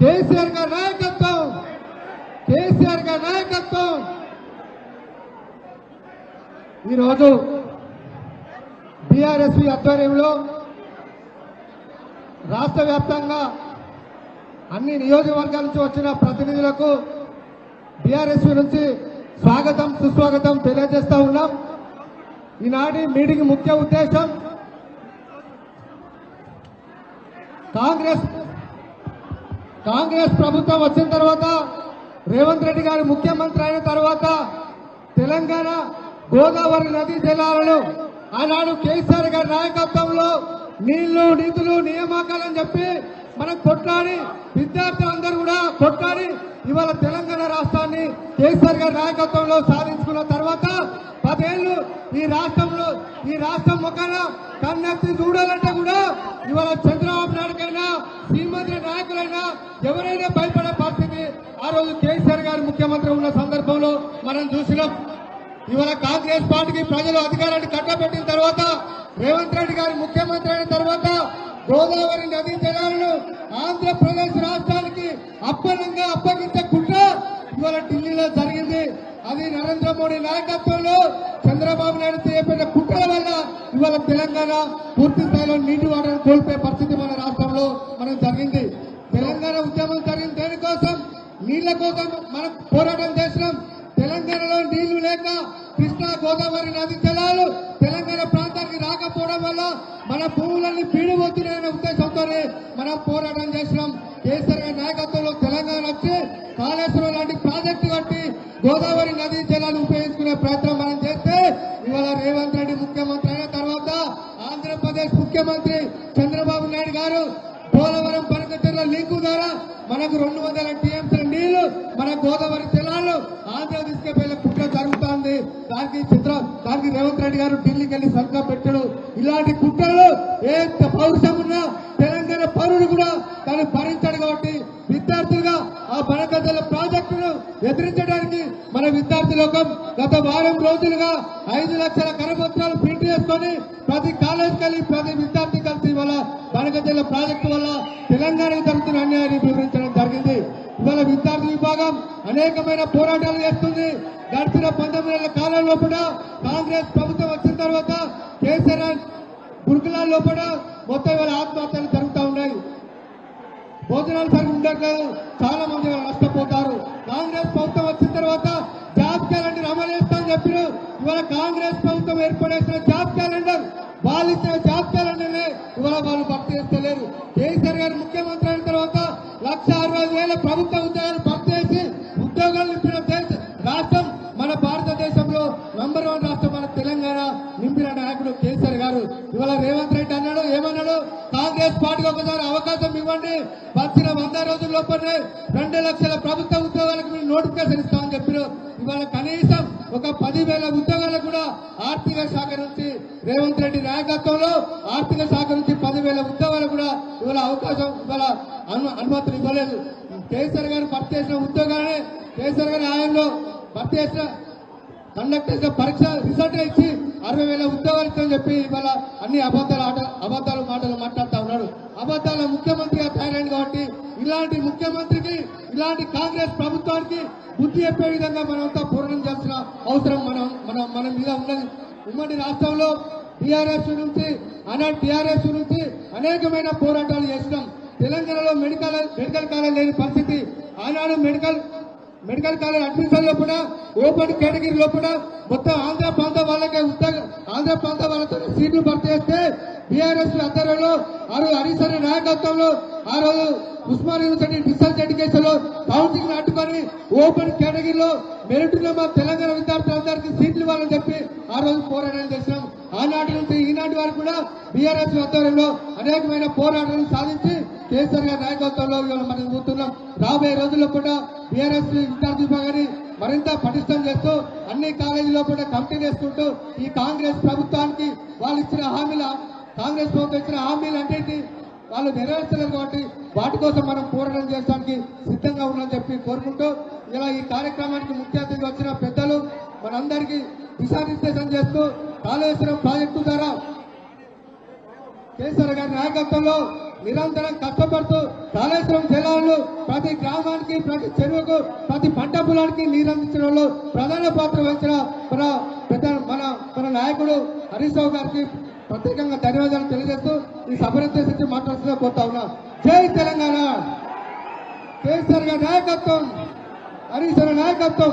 కేసీఆర్ గారి నాయకత్వం. కేసీఆర్ గారి నాయకత్వం. ఈరోజు బీఆర్ఎస్పీ ఆధ్వర్యంలో రాష్ట్ర వ్యాప్తంగా అన్ని నియోజకవర్గాల నుంచి వచ్చిన ప్రతినిధులకు బీఆర్ఎస్పీ నుంచి స్వాగతం సుస్వాగతం తెలియజేస్తా ఉన్నాం. ఈనాటి మీటింగ్ ముఖ్య ఉద్దేశం కాంగ్రెస్ కాంగ్రెస్ ప్రభుత్వం వచ్చిన తర్వాత రేవంత్ రెడ్డి గారు ముఖ్యమంత్రి అయిన తర్వాత తెలంగాణ గోదావరి నదీ జలాలను ఆనాడు కేసీఆర్ గారి నాయకత్వంలో నీళ్ళు నిధులు నియామకాలని చెప్పి మనం కొట్లాడి విద్యార్థులందరూ కూడా కొట్లాడి ఇవాళ తెలంగాణ రాష్ట్రాన్ని కేసీఆర్ గారి నాయకత్వంలో సాధించుకున్న తర్వాత పదేళ్ళు ఈ రాష్ట్రంలో ఈ రాష్ట్రం ముఖాన కన్నెత్తి చూడాలంటే కూడా ఇవాళ చంద్రబాబు నాయుడుకైనా శ్రీమతి ఎవరైనా భయపడే పరిస్థితి ఆ రోజు కేసీఆర్ గారు ముఖ్యమంత్రి ఉన్న సందర్భంలో మనం చూసినాం. ఇవాళ కాంగ్రెస్ పార్టీకి ప్రజలు అధికారాన్ని కట్టబెట్టిన తర్వాత రేవంత్ రెడ్డి గారు ముఖ్యమంత్రి అయిన తర్వాత గోదావరి నదీ జలాలను ఆంధ్రప్రదేశ్ రాష్ట్రానికి అప్పనంగా అప్పగించే కుట్ర ఇవాళ ఢిల్లీలో జరిగింది. అది నరేంద్ర మోడీ నాయకత్వంలో చంద్రబాబు నాయుడు చేపట్టిన కుట్రల వల్ల ఇవాళ తెలంగాణ పూర్తి స్థాయిలో నీటి వాటర్ కోల్పోయే పరిస్థితి మన రాష్ట్రంలో మనం జరిగింది తెలంగాణ ఉద్యమం జరిగింది దేనికోసం నీళ్ళ కోసం మనం పోరాటం చేసినాం తెలంగాణలో నీళ్ళు లేక కృష్ణా గోదావరి నది జలాలు తెలంగాణ ప్రాంతానికి రాకపోవడం వల్ల మన భూములన్నీ పీడిపోతున్నాయనే ఉద్దేశంతోనే మనం పోరాటం చేసినాం కేసీఆర్ గారి నాయకత్వంలో తెలంగాణ వచ్చి కాళేశ్వరం లాంటి ప్రాజెక్టు కట్టి గోదావరి నదీ జలాలు ఉపయోగించుకునే ప్రయత్నం మనం చేస్తే ఇవాళ రేవంత్ రెడ్డి ముఖ్యమంత్రి అయిన తర్వాత ఆంధ్రప్రదేశ్ ముఖ్యమంత్రి చంద్రబాబు నాయుడు గారు పోలవరం పరకట్టెల లింకు ద్వారా మనకు రెండు వందల టీఎంసీ మన గోదావరి జలాలు ఆంధ్ర తీసుకుపోయే కుట్ర జరుగుతోంది. దానికి చిత్ర దానికి రేవంత్ రెడ్డి గారు ఢిల్లీకి వెళ్ళి సరిగ్గా పెట్టాడు. ఇలాంటి కుట్రలు ఏ పౌరుషం ఉన్నా తెలంగాణ పౌరుడు కూడా దాన్ని భరించాడు కాబట్టి విద్యార్థులుగా ఆ బనకద్దల ప్రాజెక్టును ఎదిరించడానికి మన విద్యార్థి లోకం గత వారం రోజులుగా ఐదు లక్షల కరపత్రాలు ప్రింట్ చేసుకొని ప్రతి కాలేజ్ కలిసి ప్రతి విద్యార్థి కలిసి వల్ల బనకద్దల ప్రాజెక్టు వల్ల తెలంగాణకు జరుగుతున్న అన్యాయాన్ని వివరించడం జరిగింది. ఇవాళ విద్యార్థి విభాగం అనేకమైన పోరాటాలు చేస్తుంది. గడిచిన పంతొమ్మిది నెలల కాలంలో కూడా కాంగ్రెస్ ప్రభుత్వం వచ్చిన తర్వాత కేసీఆర్ గురుకులాల్లో కూడా మొత్తం ఇవాళ ఆత్మహత్యలు జరుగుతూ ఉన్నాయి. భోజనాలు సరిగ్గా ఉండట్లేదు. చాలా మంది నష్టపోతారు. కాంగ్రెస్ ప్రభుత్వం వచ్చిన తర్వాత జాబ్ క్యాలెండర్ అమలు చేస్తామని చెప్పిన ఇవాళ కాంగ్రెస్ ప్రభుత్వం ఏర్పడేసిన జాబ్ క్యాలెండర్ వాళ్ళు ఇచ్చిన జాబ్ క్యాలెండర్ ఇవాళ వాళ్ళు భర్తీ చేస్తలేరు. కేసీఆర్ గారు ముఖ్యమంత్రి కాంగ్రెస్ పార్టీకి ఒకసారి అవకాశం ఇవ్వండి. వచ్చిన వంద రోజుల లోపలనే రెండు లక్షల ప్రభుత్వ ఉద్యోగాలకు మీరు నోటిఫికేషన్ ఇస్తామని చెప్పారు. ఇవాళ కనీసం ఒక పదివేల ఉద్యోగాలకు కూడా ఆర్థిక శాఖ నుంచి రేవంత్ రెడ్డి నాయకత్వంలో ఆర్థిక శాఖ నుంచి పదివేల ఉద్యోగాలు కూడా ఇవాళ అవకాశం ఇవాళ అనుమతులు ఇవ్వలేదు. కేసీఆర్ గారు భర్తీ చేసిన ఉద్యోగాలనే కేసీఆర్ గారి హయాంలో భర్తీ చేసిన కండక్ట్ చేసిన పరీక్ష రిజల్ట్ ఇచ్చి అరవై వేల ఉద్యోగాలు ఇస్తామని చెప్పి ఇవాళ అన్ని అబద్ధాల ఆట అబద్ధాలు మాటలు మాట్లాడుతా ఉన్నాడు అబద్ధాల ముఖ్యమంత్రిగా తయారైంది కాబట్టి ఇలాంటి ముఖ్యమంత్రికి ఇలాంటి కాంగ్రెస్ ప్రభుత్వానికి బుద్ధి చెప్పే విధంగా మనమంతా పోరాటం చేసిన అవసరం మనం మనం మన మీద ఉన్నది. ఉమ్మడి రాష్ట్రంలో టీఆర్ఎస్ నుంచి ఆనాడు టీఆర్ఎస్ నుంచి అనేకమైన పోరాటాలు చేసినాం. తెలంగాణలో మెడికల్ మెడికల్ కాలేజ్ లేని పరిస్థితి ఆనాడు మెడికల్ మెడికల్ కాలేజ్ అడ్మిషన్ లోపల ఓపెన్ కేటగిరీ లోపల మొత్తం ఆంధ్ర ప్రాంత వాళ్ళకే ఉద్యోగ ఆంధ్ర ప్రాంత వాళ్ళతో సీట్లు భర్తీ చేస్తే బీఆర్ఎస్ ఆధ్వర్యంలో ఆ రోజు హరీష్ అనే నాయకత్వంలో ఆ రోజు ఉస్మాన్ యూనివర్సిటీ డిస్టెన్స్ ఎడ్యుకేషన్లో కౌన్సిలింగ్ అడ్డుకొని ఓపెన్ కేటగిరీలో మెరిట్లో మా తెలంగాణ విద్యార్థులందరికీ సీట్లు ఇవ్వాలని చెప్పి ఆ రోజు పోరాటం చేసినాం. ఆనాటి నుంచి ఈనాటి వరకు కూడా బీఆర్ఎస్ ఆధ్వర్యంలో అనేకమైన పోరాటాలు సాధించి కేసీఆర్ గారి నాయకత్వంలో ఇవాళ మనం చూస్తున్నాం. రాబోయే రోజుల్లో కూడా బీఆర్ఎస్ విద్యార్థి గారిని మరింత పటిష్టం చేస్తూ అన్ని కాలేజీలో కూడా కమిటీ చేసుకుంటూ ఈ కాంగ్రెస్ ప్రభుత్వానికి వాళ్ళు ఇచ్చిన హామీల కాంగ్రెస్ ప్రభుత్వం ఇచ్చిన హామీలు అంటే వాళ్ళు నెరవేర్చలేరు కాబట్టి వాటి కోసం మనం పోరాటం చేయడానికి సిద్ధంగా ఉన్నామని చెప్పి కోరుకుంటూ ఇలా ఈ కార్యక్రమానికి ముఖ్య అతిథి వచ్చిన పెద్దలు మనందరికీ దిశానిర్దేశం చేస్తూ కాళేశ్వరం ప్రాజెక్టు ద్వారా కేసీఆర్ గారి నాయకత్వంలో నిరంతరం కష్టపడుతూ కాళేశ్వరం జిల్లాలో ప్రతి గ్రామానికి ప్రతి చెరువుకు ప్రతి పంట పొలానికి నీరు అందించడంలో ప్రధాన పాత్ర వహించిన మన పెద్ద మన మన నాయకుడు హరీష్ రావు గారికి ప్రత్యేకంగా ధన్యవాదాలు తెలియజేస్తూ ఈ సభను ఉద్దేశించి మాట్లాడుతూ పోతా ఉన్నా. జై తెలంగాణ! కేసీఆర్ గారి నాయకత్వం హరీశ్వర నాయకత్వం.